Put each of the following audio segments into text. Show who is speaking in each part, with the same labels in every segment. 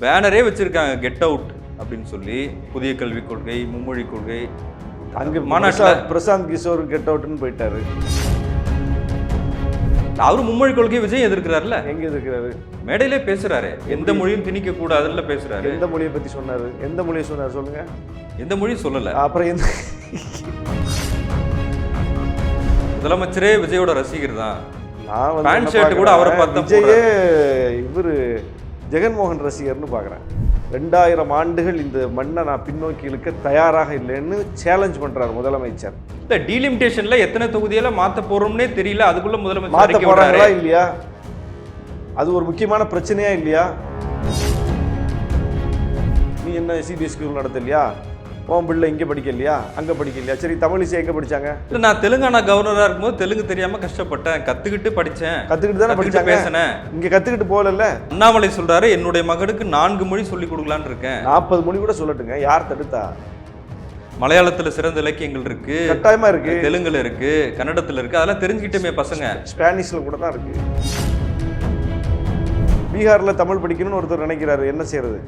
Speaker 1: பேனரே வச்சிருக்காங்க get out அப்படின்னு சொல்லி புதிய கல்விக் கொள்கை மும்மொழி கொள்கை.
Speaker 2: அங்கே
Speaker 1: மாநாட்டுல-
Speaker 2: பிரசாந்த் கிஷோர் கெட் அவுட்னு போயிட்டாரு.
Speaker 1: அவரு மும்மொழி கொள்கையை விஜய் எதிர்க்கிறாருல்ல?
Speaker 2: எங்க இருக்கிறாரு
Speaker 1: மேடையிலே பேசுறாரு. எந்த மொழியும் திணிக்க கூடாதுல்ல பேசுறாரு.
Speaker 2: எந்த மொழியை பத்தி சொன்னாரு? எந்த மொழியை சொன்னார் சொல்லுங்க.
Speaker 1: எந்த மொழியும் சொல்லல.
Speaker 2: அப்புறம் எந்த
Speaker 1: முதலமைச்சரே விஜயோட ரசிகர் தான்.
Speaker 2: நான்
Speaker 1: கூட அவரை பார்த்தா
Speaker 2: விஜயே இவரு ஜெகன்மோகன் ரசிகர்னு பார்க்குறேன். ரெண்டாயிரம் ஆண்டுகள் இந்த மண்ணை நான் பின்னோக்கி இழுக்க தயாராக இல்லைன்னு சேலஞ்ச் பண்றாரு முதலமைச்சர்.
Speaker 1: இல்ல டீலிமிட்டேஷன்ல எத்தனை தொகுதியெல்லாம் மாத்த போறோம்னே தெரியல அதுக்குள்ள முதலமைச்சர்
Speaker 2: போறாங்களா
Speaker 1: விடுறாரு.
Speaker 2: இல்லையா? அது ஒரு முக்கியமான பிரச்சனையா இல்லையா? நீ என்ன சிபிஎஸ் ஸ்கூல் நடத்தலையா? உன் பிள்ளை இங்கே படிக்கலையா? அங்கே படிக்கலையா? சரி தமிழிசை எங்கே படிச்சாங்க?
Speaker 1: இல்ல நான் தெலுங்கானா கவர்னரா இருக்கும்போது தெலுங்கு தெரியாம கஷ்டப்பட்டேன். கத்துக்கிட்டு படிச்சேன்.
Speaker 2: கற்றுக்கிட்டு தானே படிச்சாங்க?
Speaker 1: பேசினேன்.
Speaker 2: இங்கே கற்றுக்கிட்டு போகலல்ல?
Speaker 1: அண்ணாமலை சொல்றாரு என்னுடைய மகனுக்கு நான்கு மொழி சொல்லி கொடுக்கலான்னு இருக்கேன்.
Speaker 2: நாற்பது மணி கூட சொல்லட்டுங்க. யார் தடுத்தா?
Speaker 1: மலையாளத்துல சிறந்த இலக்கியங்கள் இருக்கு.
Speaker 2: கட்டாயமா இருக்கு.
Speaker 1: தெலுங்குல இருக்கு கன்னடத்துல இருக்கு. அதெல்லாம் தெரிஞ்சுக்கிட்டோமே பசங்க.
Speaker 2: ஸ்பானிஷ்ல கூட தான் இருக்கு. பீகார்ல தமிழ் படிக்கணும்னு ஒருத்தர் நினைக்கிறாரு. என்ன செய்யறது?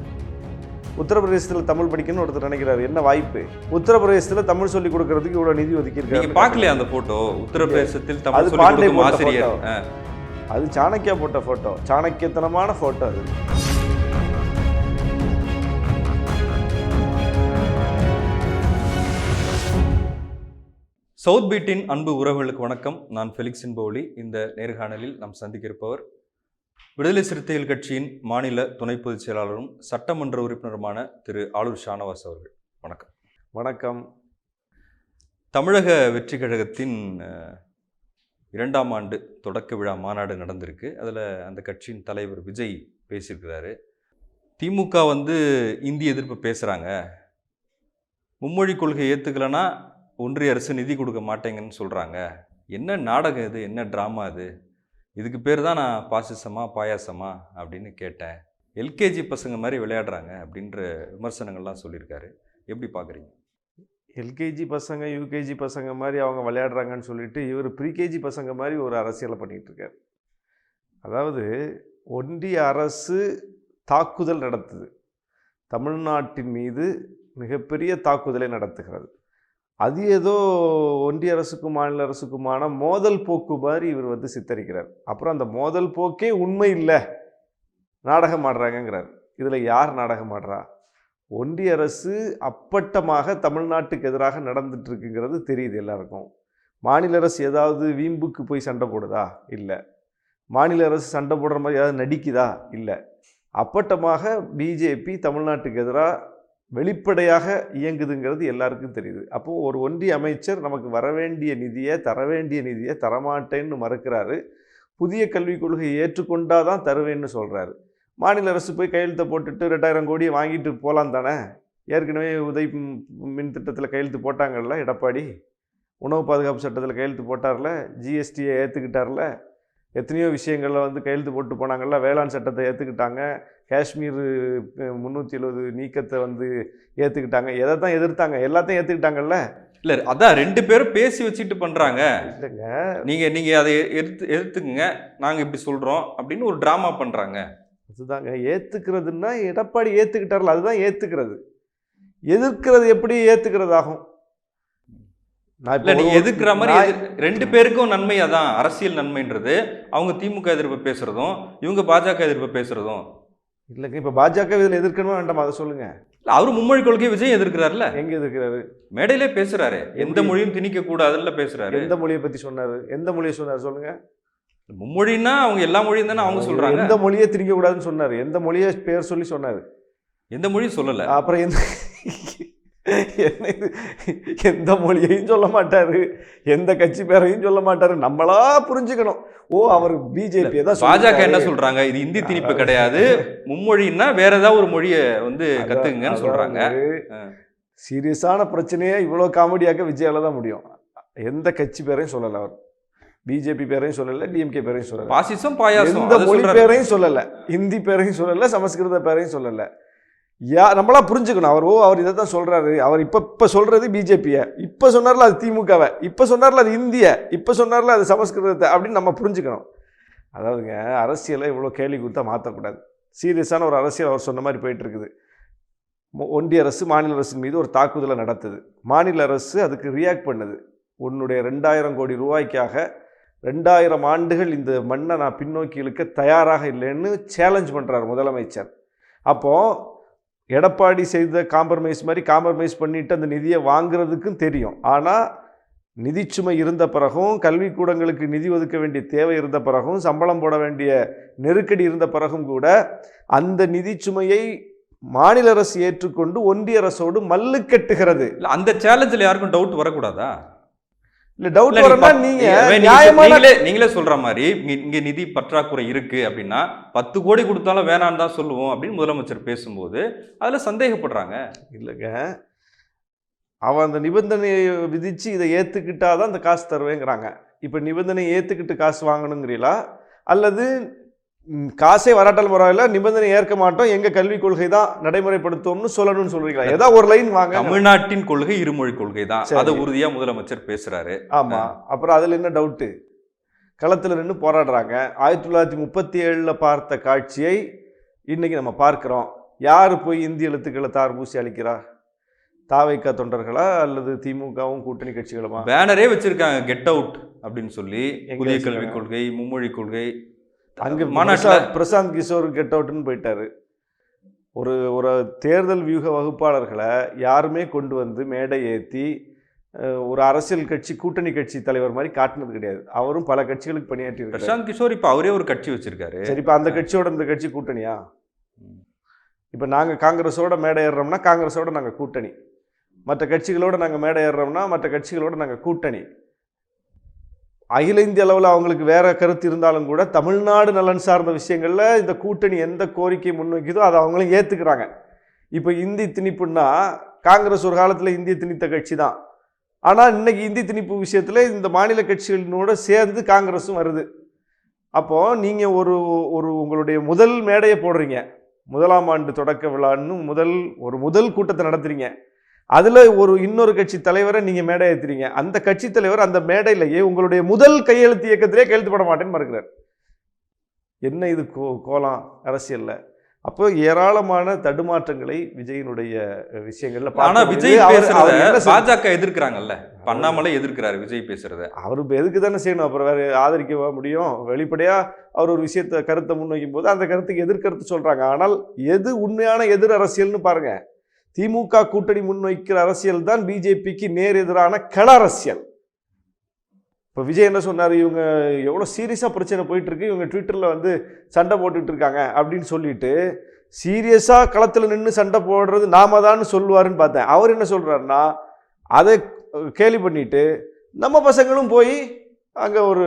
Speaker 2: உத்தரப்பிரதேசத்தில் தமிழ் படிக்கணும்னு ஒருத்தர் நினைக்கிறாரு. என்ன வாய்ப்பு? உத்தரப்பிரதேசத்தில் தமிழ் சொல்லி கொடுக்கறதுக்கு இவ்வளவு நிதி ஒதுக்கி
Speaker 1: நீங்க
Speaker 2: இருக்காரு
Speaker 1: பாக்கலையா அந்த போட்டோ உத்தரப்பிரதேசத்தில் தமிழ் சொல்லி
Speaker 2: பாண்டே
Speaker 1: கொடுக்கும்
Speaker 2: போட்ட
Speaker 1: ஆசிரியர்.
Speaker 2: அது சாணக்கியா போட்ட போட்டோ சாணக்கியத்தனமான போட்டோ அது.
Speaker 1: சவுத் பீட்டின் அன்பு உறவுகளுக்கு வணக்கம். நான் ஃபெலிக்ஸின் பவுலி இந்த நேர்காணலில் நாம் சந்திக்க இருப்பவர் விடுதலை சிறுத்தைகள் கட்சியின் மாநில துணை பொதுச் செயலாளரும் சட்டமன்ற உறுப்பினருமான திரு ஆளூர் ஷானவாஸ் அவர்கள். வணக்கம்.
Speaker 2: வணக்கம்.
Speaker 1: தமிழக வெற்றி கழகத்தின் இரண்டாம் ஆண்டு தொடக்க விழா மாநாடு நடந்திருக்கு. அதில் அந்த கட்சியின் தலைவர் விஜய் பேசியிருக்கிறாரு. திமுக வந்து இந்தி எதிர்ப்பு பேசுகிறாங்க மும்மொழி கொள்கை ஏற்றுக்கலைன்னா ஒன்றிய அரசு நிதி கொடுக்க மாட்டேங்கன்னு சொல்கிறாங்க என்ன நாடகம் இது? என்ன ட்ராமா இது? இதுக்கு பேர் தான் நான் பாசிசமா பாயாசமா அப்படின்னு கேட்டேன். எல்கேஜி பசங்க மாதிரி விளையாடுறாங்க அப்படின்ற விமர்சனங்கள்லாம் சொல்லியிருக்காரு. எப்படி பார்க்குறீங்க
Speaker 2: எல்கேஜி பசங்க யூகேஜி பசங்க மாதிரி அவங்க விளையாடுறாங்கன்னு சொல்லிட்டு இவர் ப்ரீகேஜி பசங்க மாதிரி ஒரு அரசியலை பண்ணிகிட்டு இருக்கார் அதாவது ஒன்றிய அரசு தாக்குதல் நடத்துது. தமிழ்நாட்டின் மீது மிகப்பெரிய தாக்குதலை நடத்துகிறது. அது ஏதோ ஒன்றிய அரசுக்கும் மாநில அரசுக்குமான மோதல் போக்கு மாதிரி இவர் வந்து சித்தரிக்கிறார். அப்புறம் அந்த மோதல் போக்கே உண்மை இல்லை. நாடகம் ஆடுறாங்கங்கிறார். இதில் யார் நாடகம் ஆடுறா? ஒன்றிய அரசு அப்பட்டமாக தமிழ்நாட்டுக்கு எதிராக நடந்துட்டு இருக்குங்கிறது தெரியுது எல்லாருக்கும். மாநில அரசு ஏதாவது வீம்புக்கு போய் சண்டை போடுதா? இல்லை. மாநில அரசு சண்டை போடுற மாதிரி ஏதாவது நடிக்குதா? இல்லை. அப்பட்டமாக பிஜேபி தமிழ்நாட்டுக்கு எதிராக வெளிப்படையாக இயங்குதுங்கிறது எல்லாருக்கும் தெரியுது. அப்போது ஒரு ஒன்றிய அமைச்சர் நமக்கு வர வேண்டிய நிதியை தர வேண்டிய நிதியை தரமாட்டேன்னு மறுக்கிறாரு. புதிய கல்விக் கொள்கையை ஏற்றுக்கொண்டா தான் தருவேன்னு சொல்கிறாரு மாநில அரசு போய் கையெழுத்தை போட்டுட்டு ரெண்டாயிரம் கோடியை வாங்கிட்டு போகலாம் தானே? ஏற்கனவே உதவி மின் திட்டத்தில் கையெழுத்து போட்டாங்கல்ல எடப்பாடி? உணவு பாதுகாப்பு சட்டத்தில் கையெழுத்து போட்டார்ல? ஜிஎஸ்டியை ஏற்றுக்கிட்டார்ல எத்தனையோ விஷயங்களில் வந்து கையெழுத்து போட்டு போனாங்கல்ல வேளாண் சட்டத்தை ஏற்றுக்கிட்டாங்க காஷ்மீர் முந்நூற்றி எழுபது நீக்கத்தை வந்து ஏற்றுக்கிட்டாங்க எதை தான் எதிர்த்தாங்க? எல்லாத்தையும் ஏற்றுக்கிட்டாங்கல்ல
Speaker 1: இல்ல அதான் ரெண்டு பேரும் பேசி வச்சுட்டு பண்றாங்க.
Speaker 2: இல்லைங்க.
Speaker 1: நீங்க நீங்க அதை எதிர்த்து எதிர்த்துக்குங்க நாங்க இப்படி சொல்றோம் அப்படின்னு ஒரு டிராமா பண்றாங்க.
Speaker 2: அதுதாங்க. ஏற்றுக்கிறதுன்னா எடப்பாடி ஏற்றுக்கிட்டார்ல அதுதான் ஏற்றுக்கிறது எதிர்க்கிறது எப்படி ஏற்றுக்கிறது ஆகும் நான்
Speaker 1: இல்ல
Speaker 2: இப்போ
Speaker 1: நீங்க
Speaker 2: ஒரு-
Speaker 1: எதிர்க்கிற மாதிரி ரெண்டு பேருக்கும் நன்மை அதான் அரசியல் நன்மைன்றது. அவங்க திமுக எதிர்ப்பு பேசுறதும் இவங்க பாஜக எதிர்ப்பு பேசுறதும்.
Speaker 2: இல்லைங்க இப்போ பாஜக இதில் எதிர்க்கணுமா வேண்டாமா? அதை சொல்லுங்க.
Speaker 1: இல்ல, அவரு மும்மொழி கொள்கையை விஜய் எதிர்க்கிறாருல்ல?
Speaker 2: எங்க எதிர்க்கிறாரு?
Speaker 1: மேடையிலே பேசுறாரு. எந்த? மொழியும் திணிக்க கூடாதுல்ல பேசுறாரு.
Speaker 2: எந்த மொழியை பத்தி சொன்னாரு? எந்த மொழியை சொன்னாரு? சொல்லுங்க.
Speaker 1: மும்மொழின்னா அவங்க எல்லா மொழியும் தானே அவங்க சொல்றாங்க.
Speaker 2: எந்த மொழியை திணிக்க கூடாதுன்னு சொன்னாரு. எந்த மொழியை பேர் சொல்லி சொன்னாரு.
Speaker 1: எந்த மொழியும் சொல்லல.
Speaker 2: அப்புறம் எந்த என்ன இது? எந்த மொழியையும் சொல்ல மாட்டாரு. எந்த கட்சி பேரையும் சொல்ல மாட்டாரு. நம்மளா புரிஞ்சுக்கணும். ஓ அவர் பிஜேபி தான்
Speaker 1: பாஜக என்ன சொல்றாங்க? இது இந்தி திணிப்பு கிடையாது. மும்மொழின்னா வேற ஏதாவது ஒரு மொழியை வந்து கத்துக்குங்கன்னு சொல்றாங்க.
Speaker 2: சீரியஸான பிரச்சனையே இவ்வளோ காமெடியாக்க விஜயால தான் முடியும். எந்த கட்சி பேரையும் சொல்லல அவர். பிஜேபி பேரையும் சொல்லல டிஎம்கே பேரையும் சொல்லல.
Speaker 1: பாசிசம் பாயாசம்
Speaker 2: எந்த மொழி. பேரையும் சொல்லல. ஹிந்தி பேரையும் சொல்லல சமஸ்கிருத பேரையும் சொல்லல. யா நம்மளா புரிஞ்சுக்கணும். அவர் ஓ அவர் இதை தான் சொல்கிறாரு அவர் இப்போ இப்போ சொல்கிறது பிஜேபியை. இப்போ சொன்னார்ல அது திமுகவை. இப்போ சொன்னார்ல அது இந்திய. இப்போ சொன்னார்ல அது சமஸ்கிருதத்தை அப்படின்னு நம்ம புரிஞ்சுக்கணும். அதாவதுங்க அரசியலை இவ்வளோ கேள்வி கொடுத்தா மாற்றக்கூடாது சீரியஸான ஒரு அரசியல் அவர் சொன்ன மாதிரி போயிட்டுருக்குது. மொ- ஒன்றிய அரசு மாநில அரசின் மீது ஒரு தாக்குதலை நடத்துது. மாநில அரசு அதுக்கு ரியாக்ட் பண்ணுது. உன்னுடைய ரெண்டாயிரம் கோடி ரூபாய்க்காக ரெண்டாயிரம் ஆண்டுகள் இந்த மண்ணை நான் பின்னோக்கி இழுக்க தயாராக இல்லைன்னு சேலஞ்ச் பண்ணுறார் முதலமைச்சர். அப்போது எடப்பாடி செய்த காம்ப்ரமைஸ் மாதிரி காம்ப்ரமைஸ் பண்ணிவிட்டு அந்த நிதியை வாங்குறதுக்கும் தெரியும். ஆனால் நிதிச்சுமை இருந்த பிறகும் கல்விக்கூடங்களுக்கு நிதி ஒதுக்க வேண்டிய தேவை இருந்த பிறகும் சம்பளம் போட வேண்டிய நெருக்கடி இருந்த பிறகும் கூட அந்த நிதிச்சுமையை மாநில அரசு ஏற்றுக்கொண்டு ஒன்றிய அரசோடு மல்லு கட்டுகிறது
Speaker 1: இல்லை அந்த சேலஞ்சில் யாருக்கும் டவுட் வரக்கூடாதா?
Speaker 2: இல்ல டவுட் வரனா நீங்க
Speaker 1: நீங்களே நீங்களே சொல்ற மாதிரி இங்க நிதி பற்றாக்குறை இருக்கு அப்படின்னா பத்து கோடி கொடுத்தாலும் வேணான்னு தான் சொல்லுவோம் அப்படின்னு முதலமைச்சர் பேசும்போது அதுல சந்தேகப்படுறாங்க.
Speaker 2: இல்லைங்க. அவன் அந்த நிபந்தனையை விதிச்சு இதை ஏற்றுக்கிட்டாதான் அந்த காசு தருவேங்கிறாங்க. இப்போ நிபந்தனையை ஏற்றுக்கிட்டு காசு வாங்கணுங்கிறீங்களா அல்லது காசே வராட்டாலும் பரவாயில்ல நிபந்தனை ஏற்க மாட்டோம் எங்க கல்விக் கொள்கை தான் நடைமுறைப்படுத்துவோம்னு சொல்லணும்னு சொல்றீங்களா? ஏதாவது ஒரு லைன் வாங்க.
Speaker 1: தமிழ்நாட்டின் கொள்கை இருமொழி கொள்கை தான். அதை உறுதியா முதலமைச்சர் பேசுறாரு.
Speaker 2: ஆமா. அப்புறம் அதுல என்ன டவுட்டு களத்தில் நின்று போராடுறாங்க. ஆயிரத்தி தொள்ளாயிரத்தி முப்பத்தி ஏழில் பார்த்த காட்சியை இன்னைக்கு நம்ம பார்க்கிறோம். யார் போய் இந்திய எழுத்துக்களை தார் பூசி அளிக்கிறா தாவைக்கா தொண்டர்களா அல்லது திமுகவும் கூட்டணி கட்சிகளுமா?
Speaker 1: பேனரே வச்சிருக்காங்க கெட் அவுட் அப்படின்னு சொல்லி. புதிய? கல்விக் கொள்கை மும்மொழி கொள்கை
Speaker 2: அங்க
Speaker 1: மாநாட்டுல
Speaker 2: பிரசாந்த் கிஷோர் கெட் அவுட்னு போயிட்டாரு. ஒரு ஒரு தேர்தல் வியூக வகுப்பாளர்களை யாருமே கொண்டு வந்து மேடை ஏற்றி ஒரு அரசியல் கட்சி கூட்டணி கட்சி தலைவர் மாதிரி காட்டினது கிடையாது. அவரும் பல கட்சிகளுக்கு பணியாற்றி
Speaker 1: பிரசாந்த் கிஷோர் இப்ப அவரே ஒரு கட்சி வச்சிருக்காரு.
Speaker 2: சரி இப்போ அந்த கட்சியோட இந்த கட்சி கூட்டணியா? இப்போ நாங்கள் காங்கிரஸோட மேடை ஏறுறோம்னா காங்கிரஸோட நாங்கள் கூட்டணி. மற்ற கட்சிகளோட நாங்கள் மேடை ஏறுறோம்னா மற்ற கட்சிகளோட நாங்கள் கூட்டணி. அகில இந்திய அளவில் அவங்களுக்கு வேற கருத்து இருந்தாலும் கூட தமிழ்நாடு நலன் சார்ந்த விஷயங்களில் இந்த கூட்டணி எந்த கோரிக்கை முன்வைக்குதோ அதை அவங்களும் ஏற்றுக்கிறாங்க இப்போ இந்தி திணிப்புன்னா காங்கிரஸ் ஒரு காலத்தில் இந்திய திணித்த கட்சி தான். ஆனால் இன்னைக்கு இந்தி திணிப்பு விஷயத்தில் இந்த மாநில கட்சிகளினோட சேர்ந்து காங்கிரஸும் வருது. அப்போது நீங்கள் ஒரு ஒரு உங்களுடைய முதல் மேடையை போடுறீங்க. முதலாம் ஆண்டு தொடக்க விழான்னு முதல் ஒரு முதல் கூட்டத்தை நடத்துகிறீங்க அதில் ஒரு இன்னொரு கட்சி தலைவரை நீங்கள் மேடை ஏற்றுறீங்க அந்த கட்சி தலைவர் அந்த மேடையிலேயே உங்களுடைய முதல் கையெழுத்து இயக்கத்திலே கையெழுத்து போட மாட்டேன்னு மறுக்கிறார். என்ன இது கோ கோலம் அரசியல்ல? அப்போ ஏராளமான தடுமாற்றங்களை விஜயினுடைய விஷயங்கள்ல
Speaker 1: ஆனா விஜய்? பாஜக எதிர்க்கிறாங்கல்ல? இப்ப அண்ணாமலை எதிர்க்கிறாரு விஜய் பேசுறத.
Speaker 2: அவர் எதுக்கு தானே செய்யணும்? அப்புறம் வேறு ஆதரிக்க முடியும்? வெளிப்படையாக அவர் ஒரு விஷயத்தை கருத்தை முன்வைக்கும் போது அந்த கருத்துக்கு எதிர்கருத்து சொல்கிறாங்க ஆனால் எது உண்மையான எதிர் அரசியல்னு பாருங்க. திமுக கூட்டணி முன்வைக்கிற அரசியல் தான் பிஜேபிக்கு நேர் எதிரான கள அரசியல் இப்போ விஜய் என்ன சொன்னார் இவங்க எவ்வளோ சீரியஸாக பிரச்சனை போயிட்டு இருக்கு இவங்க ட்விட்டரில் வந்து சண்டை போட்டுட்டு இருக்காங்க அப்படின்னு சொல்லிட்டு சீரியஸாக களத்தில் நின்று சண்டை போடுறது நாம தான் சொல்லுவாருன்னு பார்த்தேன் அவர் என்ன சொல்கிறாருன்னா அதை கேலி பண்ணிட்டு நம்ம பசங்களும் போய் அங்கே ஒரு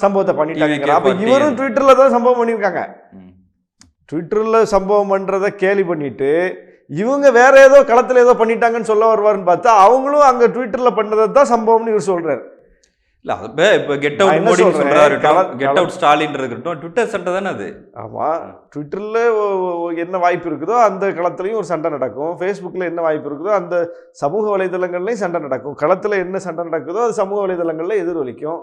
Speaker 2: சம்பவத்தை பண்ணிட்டாங்க அப்போ. இவரும் ட்விட்டரில் தான் சம்பவம் பண்ணியிருக்காங்க. ட்விட்டரில் சம்பவம் பண்ணுறத கேலி பண்ணிட்டு இவங்க வேற ஏதோ களத்தில் ஏதோ பண்ணிட்டாங்கன்னு சொல்ல வருவாருன்னு பார்த்தா அவங்களும் அங்கே ட்விட்டரில் பண்ணதை தான் சம்பவம்னு இவர் சொல்கிறார்
Speaker 1: இல்ல அது இப்ப- கெட் அவுட் சொல்றாரு
Speaker 2: கல-
Speaker 1: கெட் அவுட் ஸ்டாலின் இருக்கட்டும் ட்விட்டர் சண்டை தானே அது?
Speaker 2: ஆமாம் ட்விட்டரில் என்ன வாய்ப்பு இருக்குதோ அந்த களத்துலையும் ஒரு சண்டை நடக்கும். ஃபேஸ்புக்கில் என்ன வாய்ப்பு இருக்குதோ அந்த சமூக வலைதளங்கள்லையும் சண்டை நடக்கும். களத்தில் என்ன சண்டை நடக்குதோ அது சமூக வலைதளங்களில் எதிரொலிக்கும்.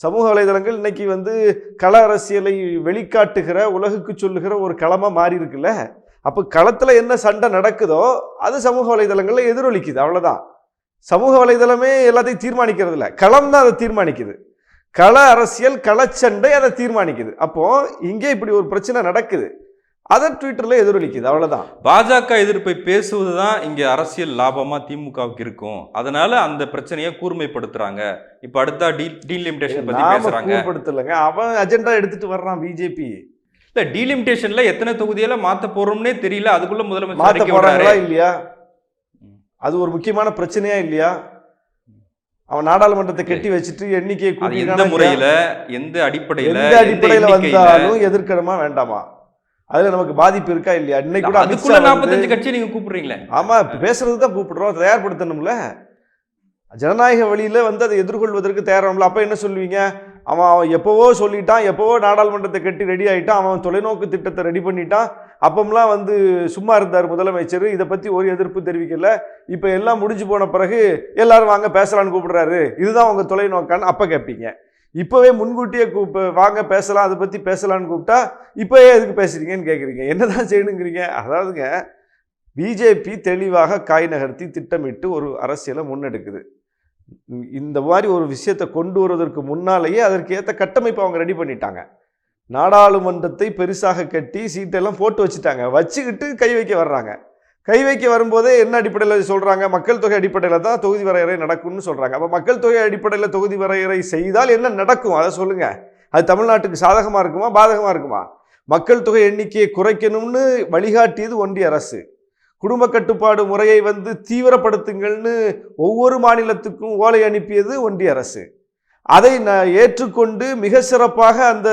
Speaker 2: சமூக வலைதளங்கள் இன்னைக்கு வந்து கள அரசியலை வெளிக்காட்டுகிற உலகுக்கு சொல்லுகிற ஒரு களமாக மாறி இருக்குல்ல? அப்போ களத்தில் என்ன சண்டை நடக்குதோ அது சமூக வலைதளங்களில் எதிரொலிக்குது அவ்வளோதான் சமூக வலைதளமே எல்லாத்தையும் தீர்மானிக்கிறது இல்லை. களம் தான் அதை தீர்மானிக்குது. கள அரசியல் களச்சண்டை அதை தீர்மானிக்குது. அப்போ இங்கே இப்படி ஒரு பிரச்சனை நடக்குது. அதை ட்விட்டர்ல எதிரொலிக்குது அவ்வளவுதான்.
Speaker 1: பாஜக எதிர்ப்பை பேசுவதுதான் இங்க அரசியல் லாபமா திமுகவுக்கு இருக்கும். அதனால அந்த பிரச்சனையை கூர்மைப்படுத்துறாங்க. இப்ப அடுத்தா டீ
Speaker 2: நாம
Speaker 1: பேசுறாங்க.
Speaker 2: கூப்படுத்தலைங்க அவன் அஜெண்டா எடுத்துட்டு வர்றான் பிஜேபி
Speaker 1: இல்ல டீலிமிடேஷன்ல எத்தனை தொகுதியில மாத்த போறோம்னே தெரியல. அதுக்குள்ள முதலமைச்சர்
Speaker 2: மாத்த
Speaker 1: விடுறாரு.
Speaker 2: இல்லையா. அது ஒரு முக்கியமான பிரச்சனையா இல்லையா? அவன் நாடாளுமன்றத்தை கட்டி வச்சுட்டு எண்ணிக்கையை
Speaker 1: அது
Speaker 2: கூட்டினானா
Speaker 1: எந்த? முறையில எந்த அடிப்படையில
Speaker 2: எந்த அடிப்படையில? வந்தாலும் எதிர்க்கணுமா வேண்டாமா? அதுல நமக்கு பாதிப்பு இருக்கா இல்லையா? இன்னைக்கு கூட
Speaker 1: அதுக்குள்ள நாற்பத்தஞ்சு கட்சி நீங்க கூப்பிடுறீங்களே.
Speaker 2: ஆமா பேசுறது தான் கூப்பிடுறோம். தயார்படுத்தணும்ல. ஜனநாயக வழியில வந்து அதை எதிர்கொள்வதற்கு தயாராகல அப்ப என்ன சொல்லுவீங்க? அவன் அவன் எப்போவோ சொல்லிட்டான் எப்போவோ நாடாளுமன்றத்தை கட்டி ரெடி ஆகிட்டான் அவன் தொலைநோக்கு திட்டத்தை ரெடி பண்ணிட்டான். அப்பம்லாம் வந்து சும்மா இருந்தார் முதலமைச்சர். இதை பற்றி ஒரு எதிர்ப்பு தெரிவிக்கல. இப்போ எல்லாம் முடிஞ்சு போன பிறகு எல்லாரும் வாங்க பேசலாம்னு கூப்பிடுறாரு. இதுதான் உங்கள் தொலைநோக்கான்னு அப்போ கேட்பீங்க இப்போவே முன்கூட்டியே கூப்ப வாங்க பேசலாம் அதை பற்றி பேசலாம்னு கூப்பிட்டா இப்போவே எதுக்கு பேசுறீங்கன்னு கேட்குறீங்க என்ன தான் செய்யணுங்கிறீங்க? அதாவதுங்க பிஜேபி தெளிவாக காய் நகர்த்தி திட்டமிட்டு ஒரு அரசியலை முன்னெடுக்குது. இந்த மாதிரி ஒரு விஷயத்தை கொண்டு வருவதற்கு முன்னாலேயே அதற்கு ஏற்ற கட்டமைப்பை அவங்க ரெடி பண்ணிட்டாங்க. நாடாளுமன்றத்தை பெருசாக கட்டி சீட்டெல்லாம் போட்டு வச்சுட்டாங்க. வச்சுக்கிட்டு கை வைக்க வர்றாங்க. கை வைக்க வரும்போதே என்ன அடிப்படையில் சொல்கிறாங்க மக்கள் தொகை அடிப்படையில் தான் தொகுதி வரையறை நடக்கும்னு சொல்கிறாங்க அப்போ மக்கள் தொகை அடிப்படையில் தொகுதி வரையறை செய்தால் என்ன நடக்கும்? அதை சொல்லுங்கள் அது தமிழ்நாட்டுக்கு சாதகமாக இருக்குமா? பாதகமாக இருக்குமா? மக்கள் தொகை எண்ணிக்கையை குறைக்கணும்னு வழிகாட்டியது ஒன்றிய அரசு. குடும்ப கட்டுப்பாடு முறையை வந்து தீவிரப்படுத்துங்கள்னு ஒவ்வொரு மாநிலத்துக்கும் ஓலை அனுப்பியது ஒன்றிய அரசு. அதை நான் ஏற்றுக்கொண்டு மிக சிறப்பாக அந்த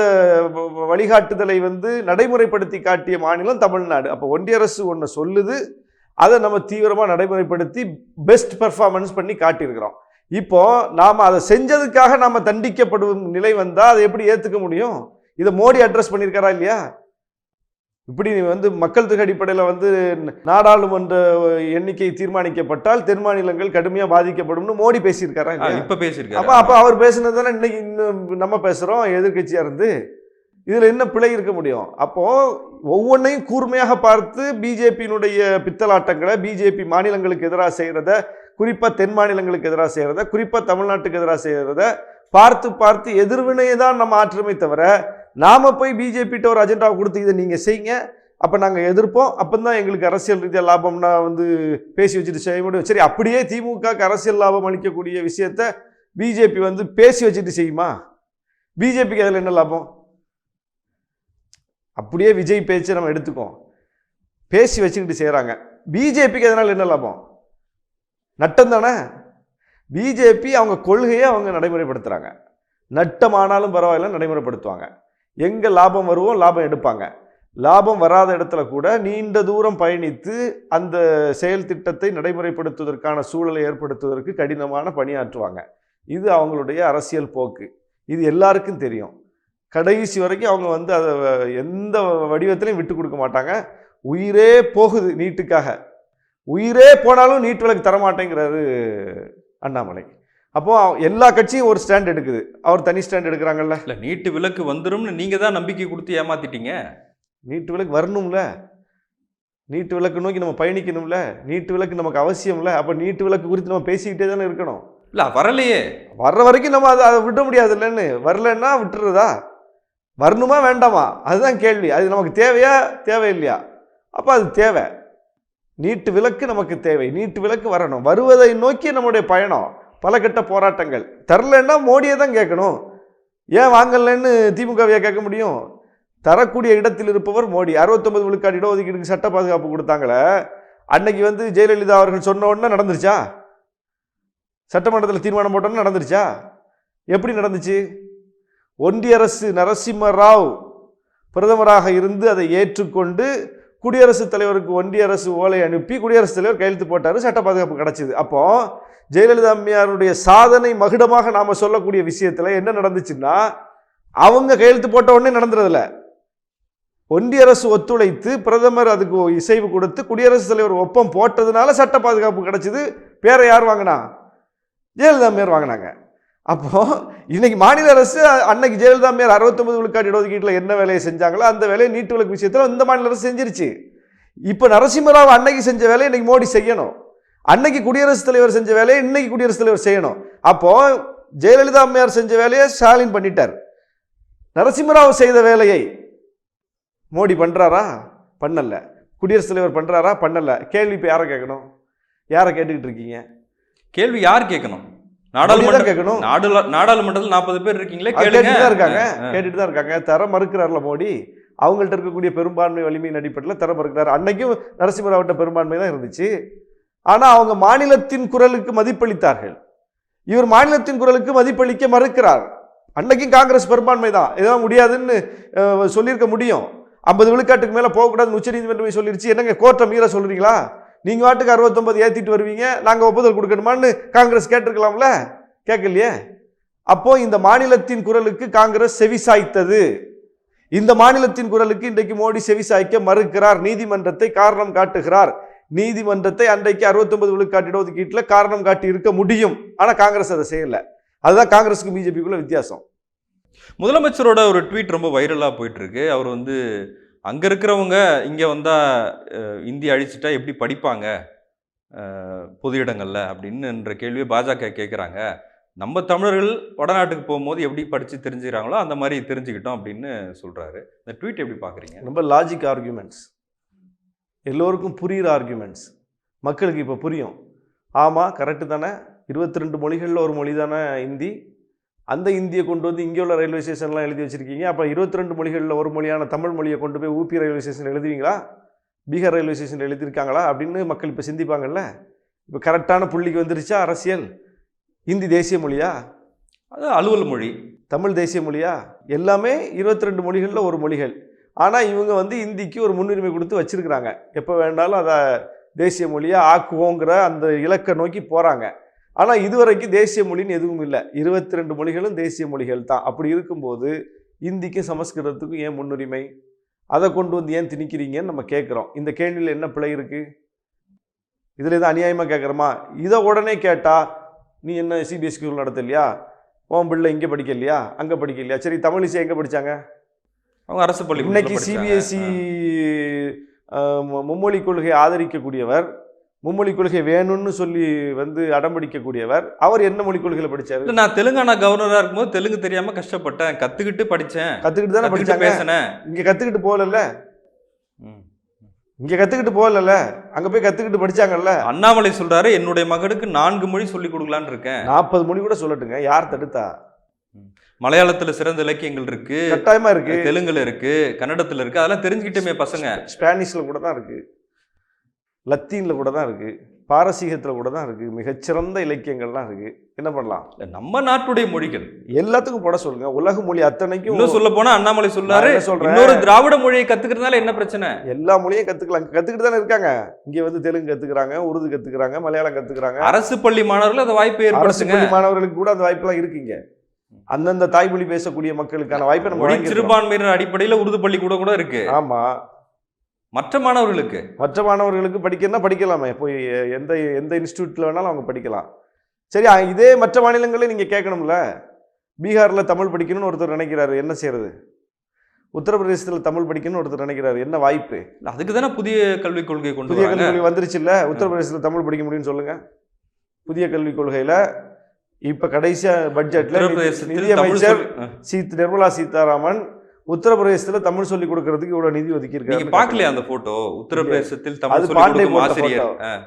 Speaker 2: வ- வ- வழிகாட்டுதலை வந்து நடைமுறைப்படுத்தி காட்டிய மாநிலம் தமிழ்நாடு. அப்போ ஒன்றிய அரசு ஒன்று சொல்லுது அதை நம்ம தீவிரமாக நடைமுறைப்படுத்தி பெஸ்ட் பெர்ஃபார்மன்ஸ் பண்ணி காட்டியிருக்கிறோம். இப்போ நாம் அதை செஞ்சதுக்காக நாம் தண்டிக்கப்படும் நிலை வந்தால் அதை எப்படி ஏற்றுக்க முடியும்? இதை மோடி அட்ரஸ் பண்ணியிருக்காரா இல்லையா? இப்படி வந்து மக்கள் தொகை அடிப்படையில் வந்து நாடாளுமன்ற எண்ணிக்கை தீர்மானிக்கப்பட்டால் தென் மாநிலங்கள் கடுமையாக பாதிக்கப்படும்னு மோடி பேசியிருக்காரா
Speaker 1: இப்ப பேசியிருக்காரு.
Speaker 2: அப்போ அப்போ அவர் பேசுனது தானே இன்னைக்கு இன்னும் நம்ம பேசுகிறோம் எதிர்க்கட்சியாக இருந்து. இதில் என்ன பிழை இருக்க முடியும்? அப்போது ஒவ்வொன்றையும் கூர்மையாக பார்த்து பிஜேபியினுடைய பித்தலாட்டங்களை பிஜேபி மாநிலங்களுக்கு எதிராக செய்கிறத குறிப்பாக தென் மாநிலங்களுக்கு எதிராக செய்கிறத குறிப்பாக தமிழ்நாட்டுக்கு எதிராக செய்கிறத பார்த்து பார்த்து எதிர்வினையை தான் நம்ம ஆற்றுமே தவிர நாம் போய் பிஜேபிகிட்ட ஒரு அஜெண்டா கொடுத்து இதை நீங்கள் செய்யுங்க. அப்போ நாங்கள் எதிர்ப்போம். அப்போ தான் எங்களுக்கு அரசியல் ரீதியாக லாபம்னா வந்து பேசி வச்சுட்டு செய்ய முடியும். சரி அப்படியே திமுகவுக்கு அரசியல் லாபம் அளிக்கக்கூடிய விஷயத்த பிஜேபி வந்து பேசி வச்சுட்டு செய்யுமா? பிஜேபிக்கு அதில் என்ன லாபம்? அப்படியே விஜய் பேச்சு நம்ம எடுத்துக்கோம் பேசி வச்சுக்கிட்டு செய்கிறாங்க பிஜேபிக்கு அதனால் என்ன லாபம்? நட்டம் தானே? பிஜேபி அவங்க கொள்கையை அவங்க நடைமுறைப்படுத்துகிறாங்க நட்டமானாலும் பரவாயில்ல நடைமுறைப்படுத்துவாங்க. எங்கே லாபம் வருவோம் லாபம் எடுப்பாங்க. லாபம் வராத இடத்துல கூட நீண்ட தூரம் பயணித்து அந்த செயல் திட்டத்தை நடைமுறைப்படுத்துவதற்கான சூழலை ஏற்படுத்துவதற்கு கடினமான பணியாற்றுவாங்க. இது அவங்களுடைய அரசியல் போக்கு. இது எல்லாருக்கும் தெரியும். கடைசி வரைக்கும் அவங்க வந்து அதை எந்த வடிவத்திலையும் விட்டு கொடுக்க மாட்டாங்க. உயிரே போகுது நீட்டுக்காக. உயிரே போனாலும் நீட் விலக்கு தரமாட்டேங்கிறாரு அண்ணாமலை. அப்போ எல்லா கட்சியும் ஒரு ஸ்டாண்ட் எடுக்குது. அவர் தனி ஸ்டாண்ட் எடுக்கிறாங்கல்ல.
Speaker 1: இல்ல நீட்டு விலக்கு வந்துரும்னு நீங்க தான் நம்பிக்கை கொடுத்து ஏமாத்திட்டீங்க.
Speaker 2: நீட்டு விலக்கு வரணும்ல. நீட்டு விலக்கு நோக்கி நம்ம பயணிக்கணும்ல. நீட்டு விலக்கு நமக்கு அவசியம்ல. அப்போ நீட்டு விலக்கு குறித்து நம்ம பேசிக்கிட்டே தானே இருக்கணும்.
Speaker 1: இல்ல வரலையே.
Speaker 2: வர்ற வரைக்கும் நம்ம அதை அதை விட முடியாது இல்லைன்னு வரலன்னா விட்டுறதா? வரணுமா வேண்டாமா? அதுதான் கேள்வி. அது நமக்கு தேவையா தேவையில்லையா? அப்போ அது தேவை. நீட்டு விலக்கு நமக்கு தேவை. நீட்டு விலக்கு வரணும். வருவதை நோக்கி நம்முடைய பயணம். பல கட்ட போராட்டங்கள். தரலன்னா மோடியை தான் கேட்கணும். ஏன் வாங்கலைன்னு திமுகவையை கேட்க முடியும்? தரக்கூடிய இடத்தில் இருப்பவர் மோடி. அறுபத்தொம்பது விழுக்காடு இடஒதுக்கீடுக்கு சட்ட பாதுகாப்பு கொடுத்தாங்களே அன்னைக்கு வந்து ஜெயலலிதா அவர்கள் சொன்ன உடனே நடந்துருச்சா? சட்டமன்றத்தில் தீர்மானம் போட்டோன்னு நடந்துருச்சா? எப்படி நடந்துச்சு? ஒன்றிய அரசு நரசிம்ம ராவ் பிரதமராக இருந்து அதை ஏற்றுக்கொண்டு குடியரசுத் தலைவருக்கு ஒன்றிய அரசு ஓலை அனுப்பி குடியரசுத் தலைவர் கையெழுத்து போட்டார் சட்ட பாதுகாப்பு கிடச்சிது. அப்போ ஜெயலலிதா அம்மையாருடைய சாதனை மகுடமாக நாம் சொல்லக்கூடிய விஷயத்தில் என்ன நடந்துச்சுன்னா அவங்க கையெழுத்து போட்ட உடனே நடந்துறதில்ல. ஒன்றிய அரசு ஒத்துழைத்து பிரதமர் அதுக்கு இசைவு கொடுத்து குடியரசுத் தலைவர் ஒப்பம் போட்டதுனால சட்ட பாதுகாப்பு கிடைச்சிது. பேரை யார் வாங்கினா? ஜெயலலிதா அம்மையார் வாங்கினாங்க. அப்போது இன்னைக்கு மாநில அரசு அன்னைக்கு ஜெயலலிதா அம்மையார் அறுபத்தொம்பது விழுக்காடு இடஒதுக்கீட்டில் என்ன வேலையை செஞ்சாங்களோ அந்த வேலையை நீட்டு விளக்கு விஷயத்தில் இந்த மாநில அரசு செஞ்சிருச்சு. இப்போ நரசிம்மராவ் அன்னைக்கு செஞ்ச வேலையை இன்னைக்கு மோடி செய்யணும். அன்னைக்கு குடியரசுத் தலைவர் செஞ்ச வேலையை இன்னைக்கு குடியரசுத் தலைவர் செய்யணும். அப்போது ஜெயலலிதா அம்மையார் செஞ்ச வேலையை ஸ்டாலின் பண்ணிட்டார். நரசிம்மராவ் செய்த வேலையை மோடி பண்ணுறாரா பண்ணலை. குடியரசுத் தலைவர் பண்ணுறாரா பண்ணலை. கேள்வி இப்போ யாரை கேட்கணும்? யாரை கேட்டுக்கிட்டு இருக்கீங்க?
Speaker 1: கேள்வி யார் கேட்கணும்? நாடாளுமன்றத்தில் நாற்பது பேர் இருக்கீங்களே?
Speaker 2: கேட்டுட்டு தான் இருக்காங்க. கேட்டுட்டு தான் இருக்காங்க. தர மறுக்கிறார்ல மோடி. அவங்கள்ட்ட இருக்கக்கூடிய பெரும்பான்மை வலிமையின் அடிப்படையில் தர மறுக்கிறார். அன்னைக்கும் நரசிம்மராவ்ட்ட பெரும்பான்மை தான் இருந்துச்சு. ஆனா அவங்க மாநிலத்தின் குரலுக்கு மதிப்பளித்தார்கள். இவர் மாநிலத்தின் குரலுக்கு மதிப்பளிக்க மறுக்கிறார். அன்னைக்கும் காங்கிரஸ் பெரும்பான்மை தான். இதான் முடியாதுன்னு சொல்லியிருக்க முடியும். ஐம்பது விழுக்காட்டுக்கு மேலே போகக்கூடாதுன்னு உச்சநீதிமன்றமே சொல்லிருச்சு. என்னங்க கோர்ட்டை மீற சொல்றீங்களா? நீங்க வாட்டுக்கு அறுபத்தொம்பது ஏற்றிட்டு வருவீங்க நாங்கள் ஒப்புதல் கொடுக்கணுமான்னு காங்கிரஸ் கேட்டிருக்கலாம்ல? கேட்கலையே? அப்போ இந்த மாநிலத்தின் குரலுக்கு காங்கிரஸ் செவிசாய்த்தது. இந்த மாநிலத்தின் குரலுக்கு இன்றைக்கு மோடி செவிசாய்க்க மறுக்கிறார். நீதிமன்றத்தை காரணம் காட்டுகிறார். நீதிமன்றத்தை அன்றைக்கு அறுபத்தொன்பது விழுக்காட்டு இடஒதுக்கீட்டில் காரணம் காட்டி இருக்க முடியும். ஆனால் காங்கிரஸ் அதை செய்யல. அதுதான் காங்கிரஸுக்கு பிஜேபிக்குள்ள வித்தியாசம்.
Speaker 1: முதலமைச்சரோட ஒரு ட்வீட் ரொம்ப வைரலாக போயிட்டு இருக்கு. அவர் வந்து அங்கே இருக்கிறவங்க இங்கே வந்தால் இந்தி அழிச்சிட்டா எப்படி படிப்பாங்க? பொது பொது அப்படின்னு என்ற கேள்வியை பாஜக கேட்குறாங்க நம்ம தமிழர்கள் வடநாட்டுக்கு போகும்போது எப்படி படித்து தெரிஞ்சுக்கிறாங்களோ அந்த மாதிரி தெரிஞ்சுக்கிட்டோம் அப்படின்னு சொல்கிறாரு இந்த ட்வீட் எப்படி பார்க்குறீங்க
Speaker 2: ரொம்ப லாஜிக் ஆர்குமெண்ட்ஸ் எல்லோருக்கும் புரிகிற ஆர்குமெண்ட்ஸ் மக்களுக்கு இப்போ புரியும். ஆமாம் கரெக்டு தானே. இருபத்தி ரெண்டு மொழிகளில் ஒரு மொழி தானே இந்தி. அந்த இந்தியை கொண்டு வந்து இங்கே உள்ள ரயில்வே ஸ்டேஷன்லாம் எழுதி வச்சுருக்கீங்க. அப்போ இருபத்தி ரெண்டு மொழிகளில் ஒரு மொழியான தமிழ் மொழியை கொண்டு போய் ஊபி ரயில்வே ஸ்டேஷன் எழுதுவீங்களா? பீகார் ரயில்வே ஸ்டேஷன் எழுதியிருக்காங்களா? அப்படின்னு மக்கள் இப்போ சிந்திப்பாங்கல்ல. இப்போ கரெக்டான புள்ளிக்கு வந்துருச்சா அரசியல்? ஹிந்தி தேசிய மொழியா?
Speaker 1: அது அலுவல் மொழி.
Speaker 2: தமிழ் தேசிய மொழியா? எல்லாமே இருபத்தி ரெண்டு மொழிகளில் ஒரு மொழிகள். ஆனால் இவங்க வந்து இந்திக்கு ஒரு முன்னுரிமை கொடுத்து வச்சிருக்கிறாங்க. எப்போ வேணாலும் அதை தேசிய மொழியாக ஆக்குவோங்கிற அந்த இலக்கை நோக்கி போகிறாங்க ஆனால் இதுவரைக்கும் தேசிய மொழின்னு எதுவும் இல்லை. இருபத்தி ரெண்டு மொழிகளும் தேசிய மொழிகள் தான். அப்படி இருக்கும்போது இந்திக்கும் சமஸ்கிருதத்துக்கும் ஏன் முன்னுரிமை? அதை கொண்டு வந்து ஏன் திணிக்கிறீங்கன்னு நம்ம கேட்குறோம். இந்த கேள்வியில் என்ன பிழை இருக்குது இதில் எதுவும் அநியாயமாக கேட்குறோமா? இதை உடனே கேட்டால் நீ என்ன சிபிஎஸ்சி ஸ்கூல் நடத்தலையா? உன் பிள்ளை இங்கே படிக்கலையா அங்கே படிக்கலையா சரி தமிழ் இசை எங்கே படித்தாங்க
Speaker 1: அவங்க அரசு பள்ளி
Speaker 2: இன்னைக்கு சிபிஎஸ்சி மும்மொழி கொள்கையை ஆதரிக்கக்கூடியவர் மும்மொழி கொள்கை வேணும்னு சொல்லி வந்து அடம்பிடிக்கக்கூடியவர். அவர் என்ன மொழி கொள்கையில் படிச்சாரு?
Speaker 1: இல்லை நான் தெலுங்கானா கவர்னராக இருக்கும்போது தெலுங்கு தெரியாமல் கஷ்டப்பட்டேன். கற்றுக்கிட்டு படித்தேன்
Speaker 2: கற்றுக்கிட்டு தானே படிச்சாங்க?
Speaker 1: பேசினேன்.
Speaker 2: இங்கே கற்றுக்கிட்டு போகலல்ல. இங்கே கற்றுக்கிட்டு போகலல்ல? அங்கே போய் கற்றுக்கிட்டு படிச்சாங்கல்ல?
Speaker 1: அண்ணாமலை சொல்றாரு என்னுடைய மகனுக்கு நான்கு மொழி சொல்லி கொடுக்கலான்னு இருக்கேன்.
Speaker 2: நாற்பது மொழி கூட சொல்லட்டுங்க. யார் தடுத்தா?
Speaker 1: மலையாளத்துல சிறந்த இலக்கியங்கள் இருக்கு.
Speaker 2: கட்டாயமா இருக்கு.
Speaker 1: தெலுங்குல இருக்கு. கன்னடத்துல இருக்கு. அதெல்லாம் தெரிஞ்சுக்கிட்டோமே பசங்க.
Speaker 2: ஸ்பானிஷ்ல கூட தான் இருக்கு. லத்தீன்ல கூட தான் இருக்கு. பாரசீகத்துல கூட தான் இருக்கு. மிகச்சிறந்த இலக்கியங்கள்லாம் இருக்கு. என்ன பண்ணலாம்?
Speaker 1: இல்ல, நம்ம நாட்டுடைய மொழிகள்.
Speaker 2: எல்லாத்துக்கும் போட சொல்லுங்க. உலக மொழி அத்தனைக்கும்
Speaker 1: இன்னும் சொல்ல போனா அண்ணாமலை
Speaker 2: சொல்றேன்?
Speaker 1: இன்னொரு திராவிட மொழியை கத்துக்கிறதுனால என்ன பிரச்சனை?
Speaker 2: எல்லா மொழியும் கத்துக்கலாம். கத்துக்கிட்டு தானே இருக்காங்க. இங்க வந்து தெலுங்கு கத்துக்கிறாங்க உருது கத்துக்கிறாங்க மலையாளம் கத்துக்கிறாங்க.
Speaker 1: அரசு பள்ளி மாணவர்கள் அந்த வாய்ப்பை
Speaker 2: அரசு பள்ளி மாணவர்களுக்கு கூட அந்த வாய்ப்பெல்லாம் இருக்குங்க அந்தந்த தாய்மொழி பேசக்கூடிய மக்களுக்கான வாய்ப்பை நம்ம.
Speaker 1: சிறுபான்மையினர் அடிப்படையில உருது பள்ளி கூட கூட இருக்கு.
Speaker 2: ஆமா.
Speaker 1: மற்ற மாணவர்களுக்கு.
Speaker 2: மற்ற மாணவர்களுக்கு படிக்கணும்னா படிக்கலாமே. போய் எந்த எந்த இன்ஸ்டியூட்டில் வேணாலும் அவங்க படிக்கலாம். சரி இதே மற்ற மாநிலங்களே நீங்கள் கேட்கணும்ல. பீகாரில் தமிழ் படிக்கணும்னு ஒருத்தர் நினைக்கிறாரு. என்ன செய்யறது? உத்தரப்பிரதேசத்தில் தமிழ் படிக்கணும்னு ஒருத்தர் நினைக்கிறாரு. என்ன வாய்ப்பு?
Speaker 1: அதுக்கு தானே புதிய கல்விக் கொள்கை கொண்டு
Speaker 2: புதிய கல்விக் கொள்கை வந்துருச்சுல்ல. உத்தரப்பிரதேசத்தில் தமிழ் படிக்க முடியும்னு சொல்லுங்க. புதிய கல்விக் கொள்கையில் இப்போ கடைசியாக பட்ஜெட்டில் நிதியமைச்சர். சீத் நிர்மலா சீதாராமன் உத்தரப்பிரதேசத்தில் தமிழ் சொல்லி கொடுக்கறதுக்கு இவ்வளோ நிதி ஒதுக்கி
Speaker 1: நீங்க
Speaker 2: இருக்காரு
Speaker 1: பாக்கலையா அந்த போட்டோ உத்தரப்பிரதேசத்தில் தமிழ்
Speaker 2: பாண்டே
Speaker 1: ஆசிரியர்.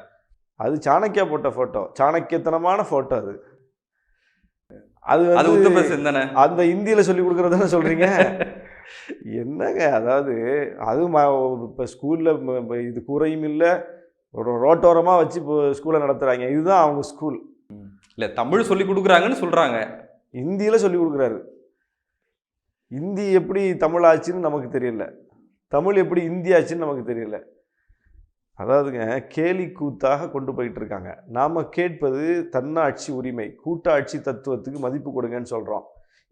Speaker 2: அது சாணக்கியா போட்ட போட்டோ சாணக்கியத்தனமான போட்டோ அது. அது
Speaker 1: அது உத்தரப்பிரதேசம் தானே?
Speaker 2: அந்த இந்தியில சொல்லி கொடுக்கறதுன்னு சொல்றீங்க? என்னங்க அதாவது அது இப்போ ஸ்கூலில் இது குறையும் இல்லை ஒரு ரோட்டோரமாக வச்சு இப்போ ஸ்கூலை நடத்துகிறாங்க இதுதான் அவங்க ஸ்கூல்
Speaker 1: இல்ல தமிழ் சொல்லி கொடுக்குறாங்கன்னு சொல்றாங்க.
Speaker 2: ஹிந்தியில் சொல்லி கொடுக்குறாரு. இந்தி எப்படி தமிழ் ஆச்சுன்னு நமக்கு தெரியல. தமிழ் எப்படி இந்தி ஆச்சுன்னு நமக்கு தெரியல. அதாவதுங்க கேலி கூத்தாக கொண்டு போயிட்டு இருக்காங்க நாம் கேட்பது தன்னாட்சி உரிமை கூட்டாட்சி தத்துவத்துக்கு மதிப்பு கொடுங்கன்னு சொல்கிறோம்